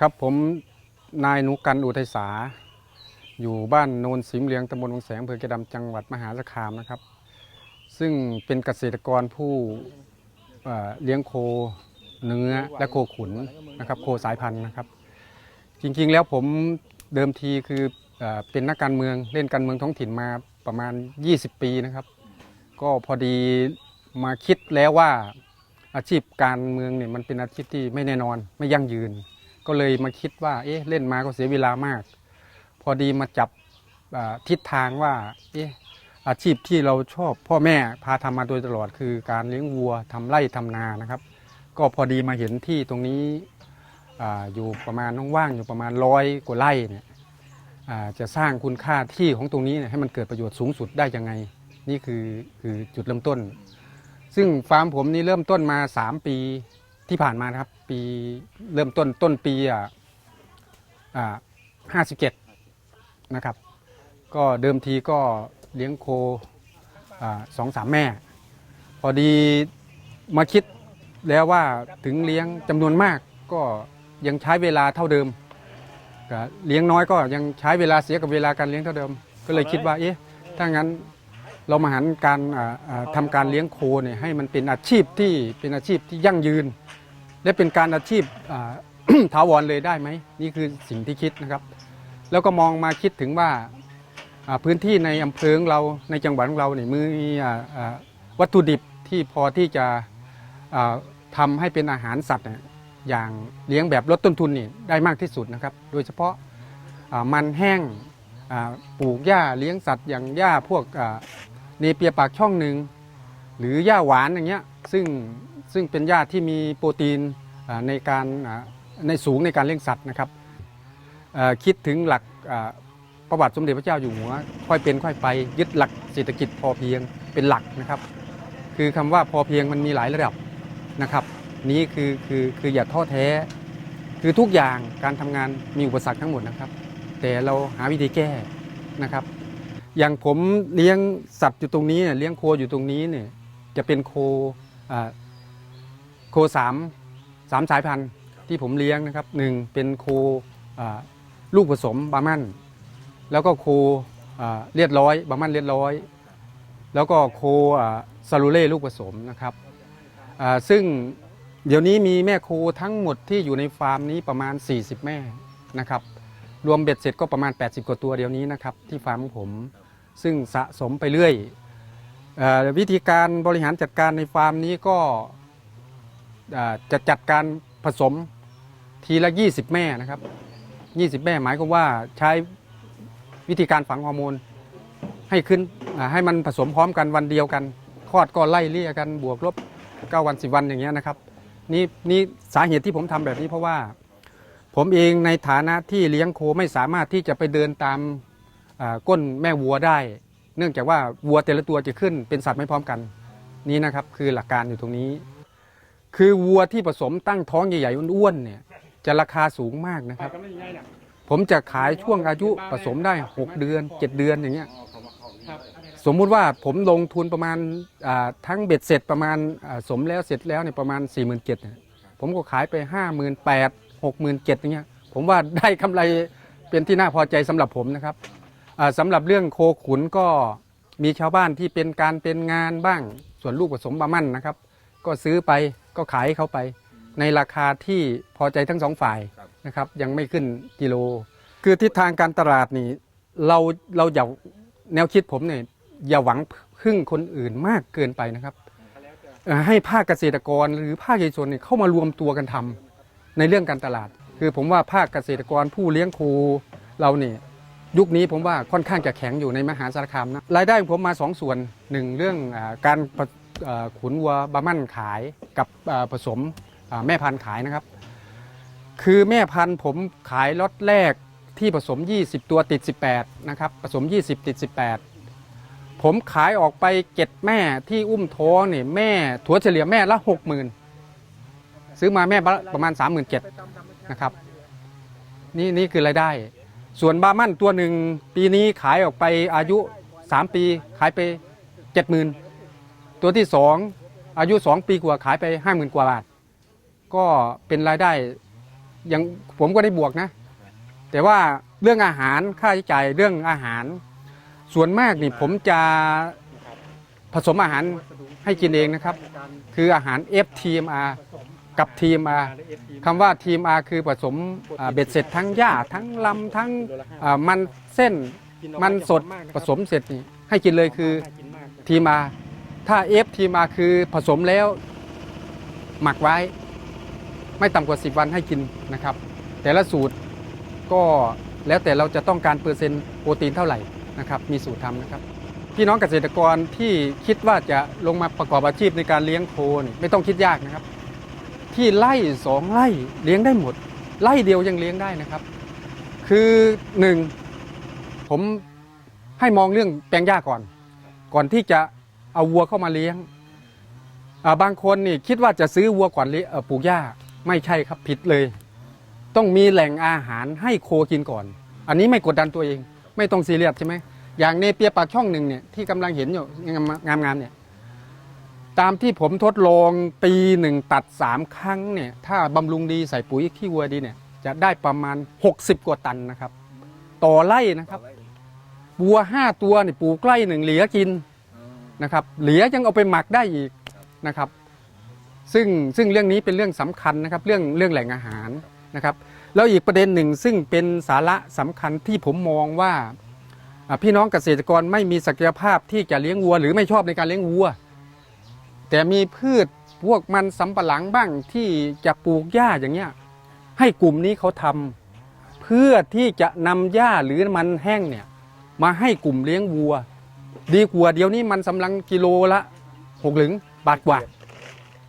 ครับผมนายหนุกันอุทัยสา อยู่บ้านโนนสิมเลียงตำบลวังแสงอำเภอแกดำจังหวัดมหาสารคามนะครับ ซึ่งเป็นเกษตรกรผู้เอ่อเลี้ยงโคเนื้อและโคขุนนะครับ โคสายพันธุ์นะครับ จริงๆแล้วผมเดิมทีคือเออเป็นนักการเมืองเล่นการเมืองท้องถิ่นมาประมาณ 20 ปีนะครับ ก็พอดีมาคิดแล้วว่าอาชีพการเมืองเนี่ยมันเป็นอาชีพที่ไม่แน่นอนไม่ยั่งยืน ก็เลยมาคิดว่าเอ๊ะเล่นมาก็เสียเวลามาก พอดีมาจับทิศทางว่าเอ๊ะอาชีพที่เราชอบพ่อแม่พาทำมาโดยตลอดคือการเลี้ยงวัวทำไร่ทำนานะครับ ก็พอดีมาเห็นที่ตรงนี้ออยู่ประมาณว่างๆอยู่ประมาณร้อยกว่าไร่เนี่ยจะสร้างคุณค่าที่ของตรงนี้ให้มันเกิดประโยชน์สูงสุดได้ยังไง นี่คือคือจุดเริ่มต้น ซึ่งฟาร์มผมนี่เริ่มต้นมา 3 ปี ที่ผ่านมานะครับ ปีเริ่มต้นต้นปีอะอ่าห้าสิบเจ็ดนะครับ ก็เดิมทีก็เลี้ยงโคอ่าสองสามแม่ พอดีมาคิดแล้วว่าถึงเลี้ยงจำนวนมากก็ยังใช้เวลาเท่าเดิมเลี้ยงน้อยก็ยังใช้เวลาเสียกับเวลาการเลี้ยงเท่าเดิม ก็เลยคิดว่าเอ๊ะถ้างั้น เรามาหันการอ่าอ่าทำการเลี้ยงโคเนี่ยให้มันเป็นอาชีพที่เป็นอาชีพที่ยั่งยืน และเป็นการอาชีพอ่าถาวรเลยได้ไหมนี่คือสิ่งที่คิดนะครับ แล้วก็มองมาคิดถึงว่าอ่าพื้นที่ในอำเภอของเราในจังหวัดของเราเนี่ยมีอ่าอ่าวัตถุดิบที่พอที่จะอ่าทำให้เป็นอาหารสัตว์เนี่ยอย่างเลี้ยงแบบลดต้นทุนนี่ได้มากที่สุดนะครับ โดยเฉพาะอ่ามันแห้งอ่าปลูกหญ้าเลี้ยงสัตว์อย่างหญ้าพวกอ่า เนเปียปากช่องหนึ่งหรือหญ้าหวานอย่างเงี้ยซึ่งซึ่งเป็นหญ้าที่มีโปรตีนในการในสูงในการเลี้ยงสัตว์นะครับคิดถึงหลักประวัติสมเด็จพระเจ้าอยู่หัวค่อยเป็นค่อยไปยึดหลักเศรษฐกิจพอเพียงเป็นหลักนะครับ คือคำว่าพอเพียงมันมีหลายระดับนะครับ นี้คือคือคืออย่าท้อแท้ คือทุกอย่างการทำงานมีอุปสรรคทั้งหมดนะครับ แต่เราหาวิธีแก้นะครับ อย่างผมเลี้ยงสัตว์อยู่ตรงนี้เนี่ยเลี้ยงโคอยู่ตรงนี้เนี่ยจะเป็นโคอ่าโคสามสามสายพันธุ์ที่ผมเลี้ยงนะครับหนึ่งเป็นโคอ่าลูกผสมบาร์มัน แล้วก็โคอ่าเลียดร้อยบาร์มันเลียดร้อย แล้วก็โคอ่าซาลูเล่ลูกผสมนะครับอ่าซึ่งเดี๋ยวนี้มีแม่โคทั้งหมดที่อยู่ในฟาร์มนี้ประมาณ 40 แม่นะครับรวมเบ็ดเสร็จก็ประมาณ 80 กว่าตัวเดี๋ยวนี้นะครับที่ฟาร์มของผม ซึ่งสะสมไปเรื่อยออวิธีการบริหารจัดการในฟาร์มนี้ก็จะจัดการผสมทีละ 20 แม่นะครับ 20 แม่หมายความว่าใช้วิธีการฝังฮอร์โมนให้ขึ้นให้มันผสมพร้อมกันวันเดียวกันคลอดก็ไล่เลี่ยกันบวกลบ 9 วัน 10 วันอย่างเงี้ยนะครับนี่นี่สาเหตุที่ผมทำแบบนี้เพราะว่า ผมเองในฐานะที่เลี้ยงโคไม่สามารถที่จะไปเดินตาม ก้นแม่วัวได้ เนื่องจากว่าวัวแต่ละตัวจะขึ้นเป็นสัตว์ไม่พร้อมกันนี่นะครับคือหลักการอยู่ตรงนี้ คือวัวที่ผสมตั้งท้องใหญ่ๆอ้วนๆเนี่ยจะราคาสูงมากนะครับ ผมจะขายช่วงอายุผสมได้ 6 เดือน 7 เดือนอย่างเงี้ยสมมุติว่าผมลงทุนประมาณทั้งเบ็ดเสร็จประมาณสมแล้วเสร็จแล้วเนี่ยประมาณ 4 7 0 0 0ผมก็ขายไป 5 8 0 0 0 6 7 0 0 0อย่างเงี้ยผมว่าได้กำไรเป็นที่น่าพอใจสำหรับผมนะครับ สำหรับเรื่องโคขุนก็มีชาวบ้านที่เป็นการเป็นงานบ้าง ส่วนลูกผสมบามั่นนะครับ ก็ซื้อไปก็ขายเขาไป ในราคาที่พอใจทั้งสองฝ่ายนะครับ ยังไม่ขึ้นกิโล คือทิศทางการตลาดนี่เราเราอย่าแนวคิดผมเนี่ยอย่าหวังพึ่งคนอื่นมากเกินไปนะครับให้ภาคเกษตรกรหรือภาคเอกชนเนี่ยเข้ามารวมตัวกันทำในเรื่องการตลาด คือผมว่าภาคเกษตรกรผู้เลี้ยงโคเราเนี่ย ยุคนี้ผมว่าค่อนข้างจะแข็งอยู่ในมหาสารคามนะรายได้ของผมมาสองส่วนหนึ่งเรื่องอการขุนวัวบามั่นขายกับผสมแม่พันธุ์ขายนะครับ คือแม่พันธุ์ผมขายล็อตแรกที่ผสม 20 ตัวติด 18 นะครับ ผสม 20 ติด 18 ผมขายออกไปเจ็ดแม่ที่อุ้มท้องเนี่ยแม่ถัวเฉลี่ยแม่ละ 60,000 ซื้อมาแม่ประมาณ 37,000นะครับนี่นี่คือรายได้ ส่วนบามั่นตัวหนึ่งปีนี้ขายออกไปอายุ 3 ปีขายไป 70,000 ตัวที่ 2 อายุ 2 ปีกว่าขายไป 50,000 กว่าบาท ก็เป็นรายได้ยังผมก็ได้บวกนะ แต่ว่าเรื่องอาหารค่าใช้จ่ายเรื่องอาหาร ส่วนมากนี่ผมจะผสมอาหารให้กินเองนะครับ คืออาหาร FTMR กับ TMR คำว่า TMR คือผสมอ่าเบ็ดเสร็จทั้งหญ้าทั้งลำทั้งอ่ามันเส้นมันสดผสมเสร็จนี่ให้กินเลยคือทีมาถ้า F ทีมาคือผสมแล้วหมักไว้ ไม่ต่ำกว่า 10 วันให้กินนะครับ แต่ละสูตรก็แล้วแต่เราจะต้องการเปอร์เซ็นต์โปรตีนเท่าไหร่นะครับมีสูตรทำนะครับ พี่น้องเกษตรกรที่คิดว่าจะลงมาประกอบอาชีพในการเลี้ยงโคนี่ไม่ต้องคิดยากนะครับ ที่ไล่สองไล่เลี้ยงได้หมดไล่เดียวยังเลี้ยงได้นะครับ คือหนึ่งผมให้มองเรื่องแปลงหญ้าก่อน ก่อนที่จะเอาวัวเข้ามาเลี้ยงบางคนนี่คิดว่าจะซื้อวัวก่อนปลูกหญ้าไม่ใช่ครับผิดเลย ต้องมีแหล่งอาหารให้โคกินก่อน อันนี้ไม่กดดันตัวเอง ไม่ต้องซีเรียสใช่ไหมอย่างเนเปียปากช่องหนึ่งเนี่ยที่กำลังเห็นอยู่งามๆเนี่ย ตามที่ผมทดลองปีหนึ่งตัดสามครั้งเนี่ยถ้าบำรุงดีใส่ปุ๋ยขี้วัวดีเนี่ยจะได้ประมาณ 60 กว่าตันนะครับ ต่อไร่นะครับวัวห้าตัวนี่ปลูกไร่หนึ่งเหลือกินนะครับเหลือยังเอาไปหมักได้อีกนะครับ ซึ่งซึ่งเรื่องนี้เป็นเรื่องสำคัญนะครับ เรื่องเรื่องแหล่งอาหารนะครับแล้วอีกประเด็นหนึ่งซึ่งเป็นสาระสำคัญที่ผมมองว่าพี่น้องเกษตรกรไม่มีศักยภาพที่จะเลี้ยงวัว หรือไม่ชอบในการเลี้ยงวัว แต่มีพืชพวกมันสำปะหลังบ้างที่จะปลูกหญ้าอย่างเงี้ยให้กลุ่มนี้เขาทำเพื่อที่จะนำหญ้าหรือมันแห้งเนี่ยมาให้กลุ่มเลี้ยงวัว ดีกว่าเดี๋ยวนี้มันสำลังกิโลละหกหลึงบาทกว่า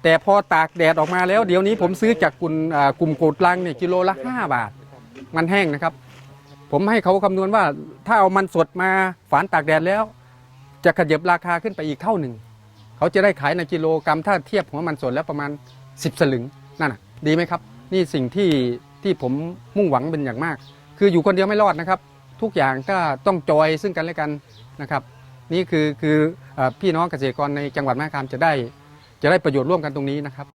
แต่พอตากแดดออกมาแล้วเดี๋ยวนี้ผมซื้อจากกลุ่มกลุ่มโกดลังเนี่ยกิโลละ 5 บาท มันแห้งนะครับ ผมให้เขาคำนวณว่าถ้าเอามันสดมาฝานตากแดดแล้ว จะขยับราคาขึ้นไปอีกเท่าหนึ่ง เขาจะได้ขายในกิโลกรรัมถ้าเทียบหัวมันสดแล้วประมาณ 10 สลึงนั่นน่ะดีไหมครับ นี่สิ่งที่ที่ผมมุ่งหวังเป็นอย่างมาก คืออยู่คนเดียวไม่รอดนะครับ ทุกอย่างก็ต้องจอยซึ่งกันและกันนะครับ นี่คือคืออพี่น้องเกษตรกรในจังหวัดแม่คามจะได้ จะได้ประโยชน์ร่วมกันตรงนี้นะครับ